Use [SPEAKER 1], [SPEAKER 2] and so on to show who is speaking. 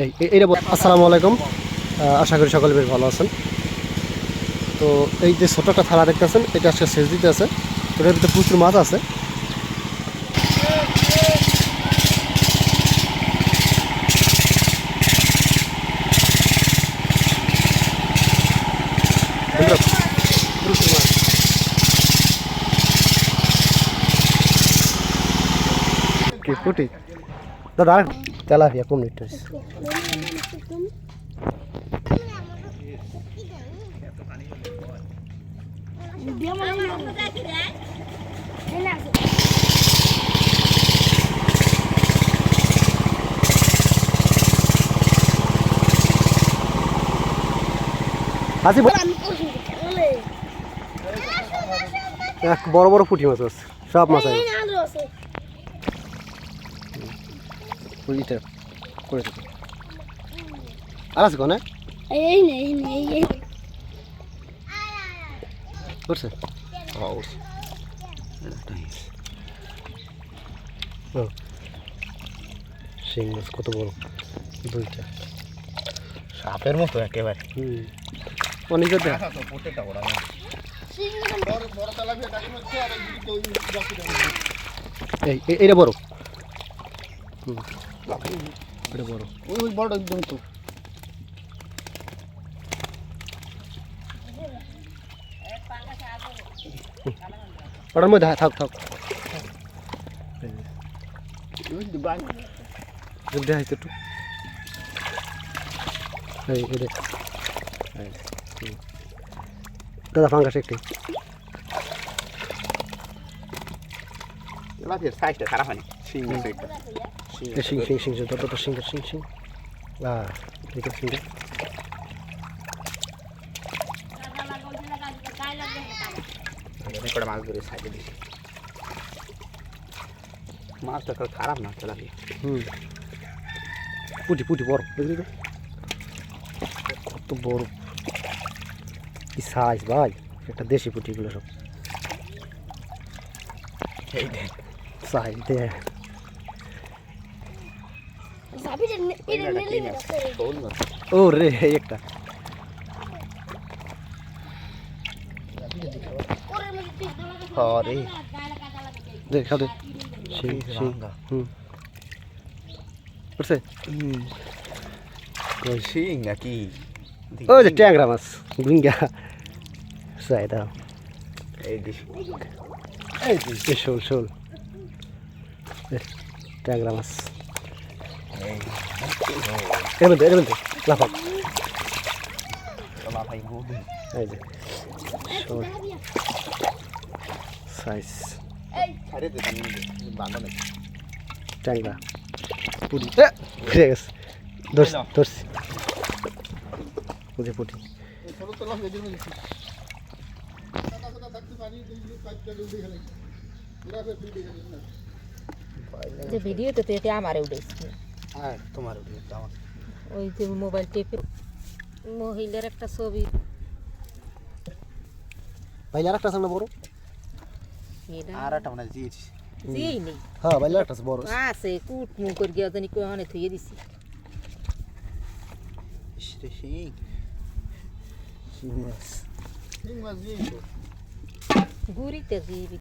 [SPEAKER 1] এই আসসালামু আলাইকুম। আশা করি সকলে বেশ ভালো আছেন। তো এই যে ছোট একটা থালা দেখতেছেন, এটা আজকে শেষ দিতে আছে। তো এটার ভিতরে প্রচুর মাছ আছে। দাদা তেলাপিয়া কম লিটার আসি এক বড় বড় পুঁটি মাছ আছে সব মাছ আছে। পুঁটিটা করে দেবো আর আছে কোনে?
[SPEAKER 2] এই নেই নেই এই
[SPEAKER 1] করছে ও শিং মাছ কত বড়? দুইটা।
[SPEAKER 3] সাপের মতো একেবারে।
[SPEAKER 1] হুম। অনেক দেখ। এই এ- এইটা বড়। হুম। এটা বড়।
[SPEAKER 3] ওই ওই বড় একদম তো।
[SPEAKER 1] ওটার মধ্যে থাক থাক দেখাইছে একটু। এই এই দেখ। এই, হুম। দাদা ফাঙ্গাস একটি।
[SPEAKER 3] সাইজটা খারাপ হয়নি। সিং আছে
[SPEAKER 1] শিং শিং শিং যত তো শিং শিং শিং আ দেখে শিং
[SPEAKER 3] করে মাছ ধরে সাইডে দিছি। মাছটা তো খারাপ না তেলাপি
[SPEAKER 1] হুম। পুটি পুটি বড় দেখলি তো? কত বড় কি সাইজ ভাই? একটা দেশি পুটিগুলো সব। সাইজ দে
[SPEAKER 2] যাবি রে এটা নিলি না
[SPEAKER 3] শোল মাছ
[SPEAKER 1] ও রে একটা।
[SPEAKER 3] হরে
[SPEAKER 1] দেখ
[SPEAKER 3] ওই
[SPEAKER 1] যে ট্যাংরা মাছ গুঙ্গা সাই দাও
[SPEAKER 3] এই দিস
[SPEAKER 1] শোল শোল ট্যাংরা মাছ এর মধ্যে এর মধ্যে লাফাক এই যে সাইজ ট্যাংরা। এ, ফিরে গেছে। ধরছি ধরছি। বুঝে পুটি।
[SPEAKER 4] যে ভিডিওতে তো এতে আমারে উঠেছে
[SPEAKER 3] হ্যাঁ তোমার ওটি আমার
[SPEAKER 4] ওই যে মোবাইল টেপে মহিলার একটা ছবি।
[SPEAKER 1] ভাই আর একটা আছে না বড়?
[SPEAKER 3] আর একটা মানে দিয়েছি
[SPEAKER 4] দিয়েই নেই।
[SPEAKER 1] হ্যাঁ ভাই আর একটা বড়
[SPEAKER 4] আছে। কুট মুখ করে গিয়ে জানি কোনে থুয়ে দিছি।
[SPEAKER 3] ইসরে
[SPEAKER 1] মাছ
[SPEAKER 3] শিং মাছ দিয়েছি
[SPEAKER 4] গুড়িতে দিবি